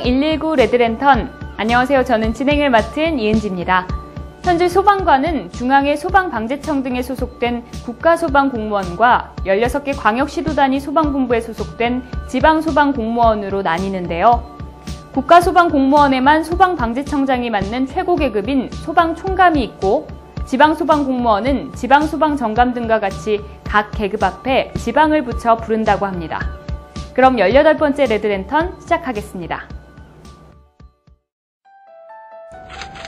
119 레드랜턴. 안녕하세요. 저는 진행을 맡은 이은지입니다. 현재 소방관은 중앙의 소방방재청 등에 소속된 국가소방공무원과 16개 광역시도 단위 소방본부에 소속된 지방소방공무원으로 나뉘는데요. 국가소방공무원에만 소방방재청장이 맡는 최고 계급인 소방총감이 있고 지방소방공무원은 지방소방정감 등과 같이 각 계급 앞에 지방을 붙여 부른다고 합니다. 그럼 18번째 레드랜턴 시작하겠습니다.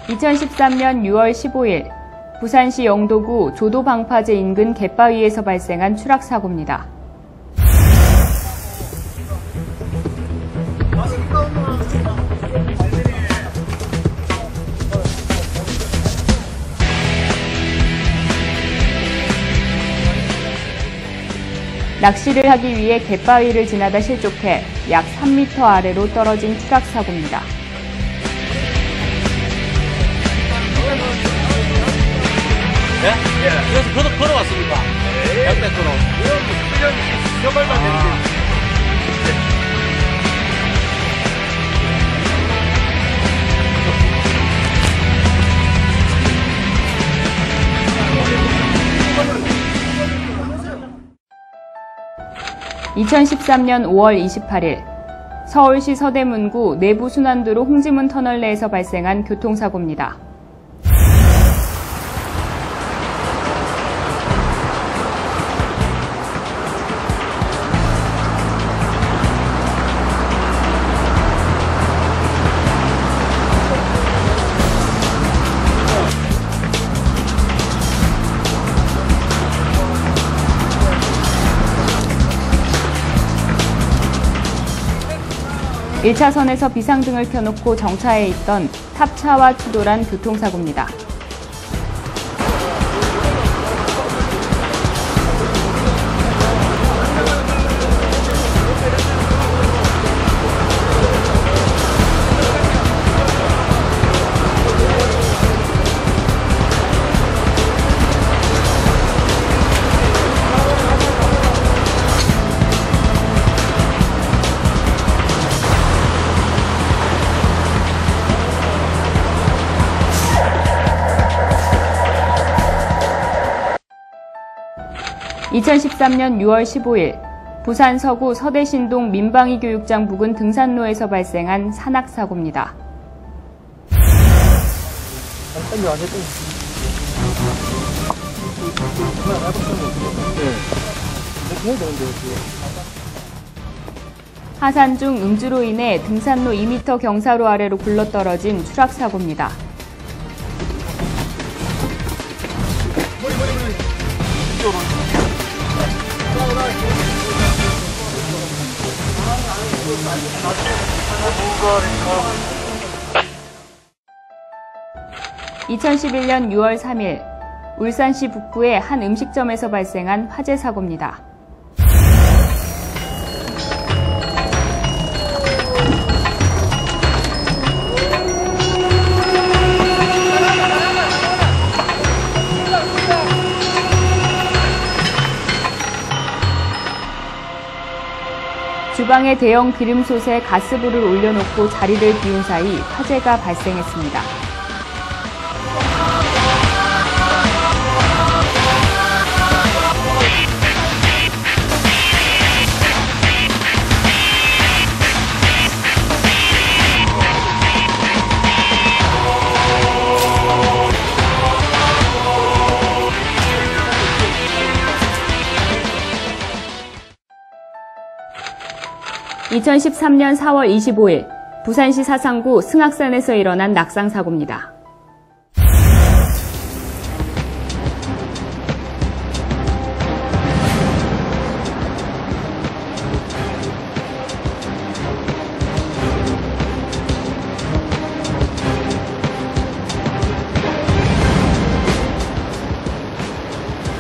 2013년 6월 15일 부산시 영도구 조도방파제 인근 갯바위에서 발생한 추락사고입니다. 낚시를 하기 위해 갯바위를 지나다 실족해 약 3m 아래로 떨어진 추락사고입니다. 예? 그래서 걸어, 걸어왔습니까? 양백으로. 그냥 여발만 내리지. 2013년 5월 28일 서울시 서대문구 내부 순환도로 홍지문 터널 내에서 발생한 교통사고입니다. (1차선에서) 비상등을 켜놓고 정차해 있던 탑차와 추돌한 교통사고입니다. (2013년 6월 15일) 부산 서구 서대신동 민방위 교육장 부근 등산로에서 발생한 산악사고입니다. 하산 중 음주로 인해 등산로 2m 경사로 아래로 굴러떨어진 추락사고입니다. (2011년 6월 3일) 울산시 북구의 한 음식점에서 발생한 화재 사고입니다. 주방에 대형 기름솥에 가스불을 올려놓고 자리를 비운 사이 화재가 발생했습니다. (2013년 4월 25일) 부산시 사상구 승악산에서 일어난 낙상 사고입니다.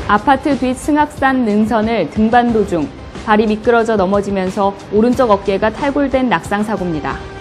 아파트 뒷 승악산 능선을 등반 도중 발이 미끄러져 넘어지면서 오른쪽 어깨가 탈골된 낙상 사고입니다.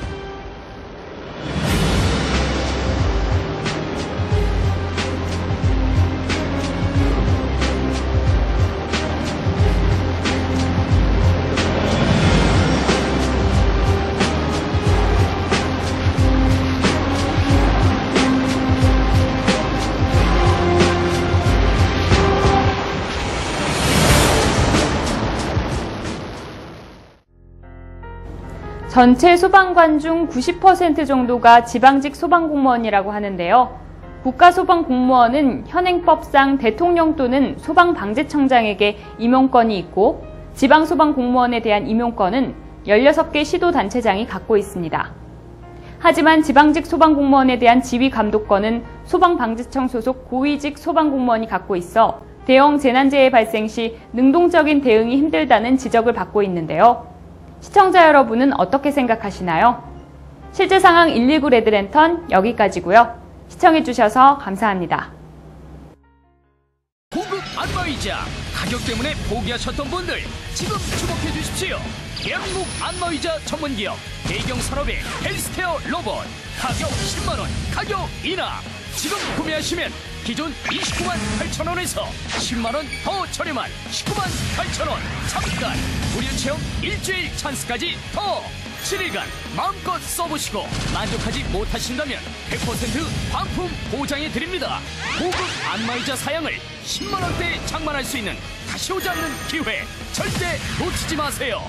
전체 소방관 중 90% 정도가 지방직 소방공무원이라고 하는데요. 국가소방공무원은 현행법상 대통령 또는 소방방재청장에게 임용권이 있고 지방소방공무원에 대한 임용권은 16개 시도단체장이 갖고 있습니다. 하지만 지방직 소방공무원에 대한 지휘 감독권은 소방방재청 소속 고위직 소방공무원이 갖고 있어 대형 재난재해 발생 시 능동적인 대응이 힘들다는 지적을 받고 있는데요. 시청자 여러분은 어떻게 생각하시나요? 실제 상황 119 레드랜턴 여기까지고요. 시청해주셔서 감사합니다. 고급 안마의자 가격 때문에 포기하셨던 분들 지금 주목해 주십시오. 대한민국 안마의자 전문기업 대경산업의 헬스테어 로봇 가격 10만 원 가격 인하 지금 구매하시면 기존 29만 8천 원에서 10만 원 더 저렴한 19만 8천 원 잠깐 무료 체험 일주일 찬스까지 더 7일간 마음껏 써보시고 만족하지 못하신다면 100% 반품 보장해 드립니다. 고급 안마의자 사양을 10만 원대에 장만할 수 있는 다시 오지 않는 기회 절대 놓치지 마세요.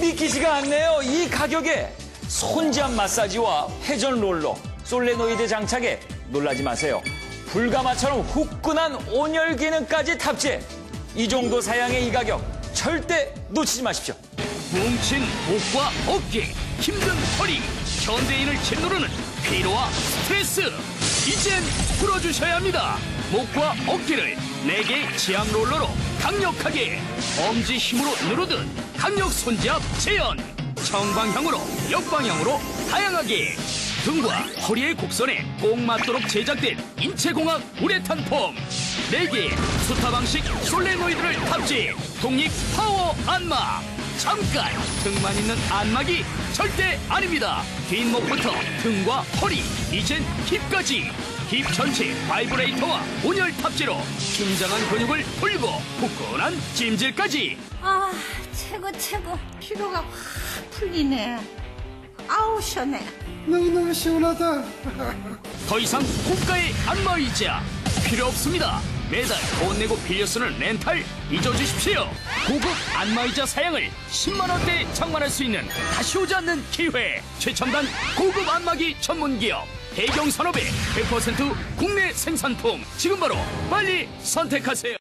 믿기지가 않네요. 이 가격에 손잡 마사지와 회전 롤러, 솔레노이드 장착에 놀라지 마세요. 불가마처럼 후끈한 온열 기능까지 탑재. 이 정도 사양의 이 가격 절대 놓치지 마십시오. 뭉친 목과 어깨, 힘든 허리, 현대인을 짓누르는 피로와 스트레스. 이젠 풀어주셔야 합니다. 목과 어깨를 4개 지압 롤러로 강력하게 엄지 힘으로 누르듯 강력 손잡 재현. 정방향으로 역방향으로 다양하게 등과 허리의 곡선에 꼭 맞도록 제작된 인체공학 우레탄 폼. 4개 수타 방식 솔레노이드를 탑재. 독립 파워 안마. 잠깐 등만 있는 안마기 절대 아닙니다. 뒷목부터 등과 허리 이젠 힙까지. 힙 전체 바이브레이터와 온열 탑재로 긴장한 근육을 풀고 후끈한 찜질까지. 아, 최고, 최고. 피로가 확 풀리네. 아우, 시원해. 너무너무 시원하다. 더 이상 고가의 안마의자 필요 없습니다. 매달 돈 내고 빌려 쓰는 렌탈 잊어주십시오. 고급 안마의자 사양을 10만 원대에 장만할 수 있는 다시 오지 않는 기회. 최첨단 고급 안마기 전문 기업 대경 산업의 100% 국내 생산품 지금 바로 빨리 선택하세요.